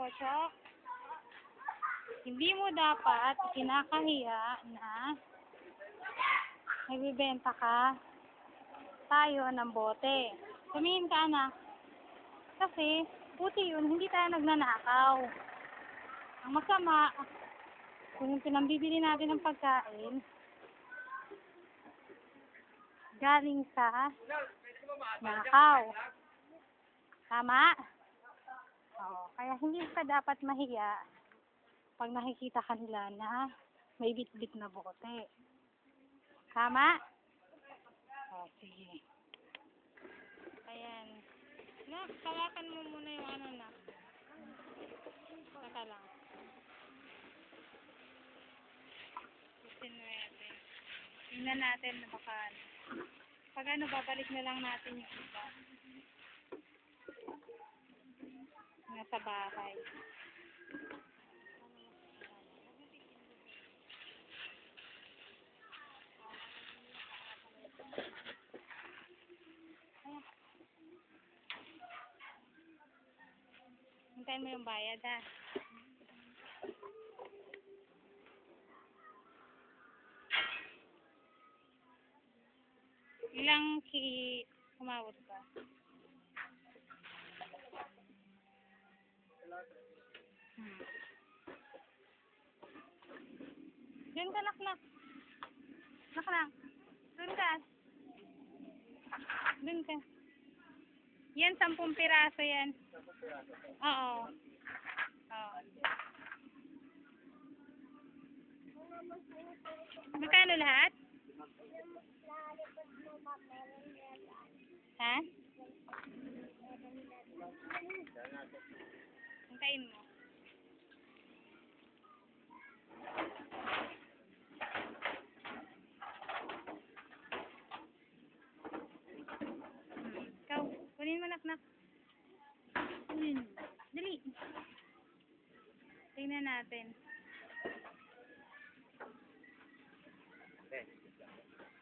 Bochok, hindi mo dapat kinakahiya na nagbibenta ka tayo ng bote. Tumingin ka, anak. Kasi, puti yun, hindi tayo nagnanakaw. Ang masama, kung pinambibili natin ng pagkain, galing sa nakaw. Tama? Kaya hindi ka dapat mahiya pag nakikita ka nila na may bit-bit na bote. Tama? O, sige. Ayan. Nak, kawakan mo muna yung ano na. Saka lang. 15 Tingnan natin na baka. Pag ano, babalik na lang natin yung iba. Nasa bahay. Hintayin mo yung bayad ha. Ilang ki umabot ba? Diyan ka, nak, nak. Nak, nak. Doon ka. Doon ka. Yan, sampung piraso yan. Oo. Oo. Magkano lahat? Ha? Hintayin mo. Kunin mo. Dali. Tingnan natin.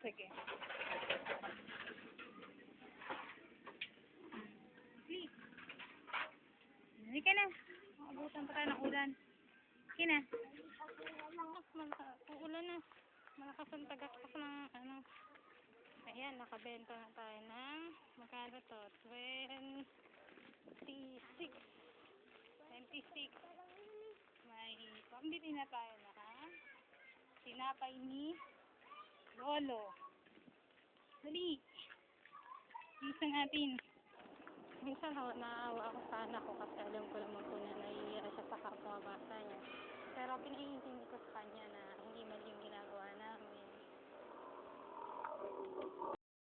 Sige. Dali. Dali ka na. Maabutan pa tayo ng ulan. Sige na. Uulan na. Malakas ang tagak ng ano. Ayan, nakabenta na tayo ng Magkano to? 26. 26. May pambili na tayo na ha. Sinapay ni Lolo. Dali! Isang natin. Minsan ako naawa ako sa anak ko kasi alam ko naman po na naiiyak siya sa kapwa bata niya. Pero pinaiintindi ko sa kanya na hindi mali yung ginagawa namin.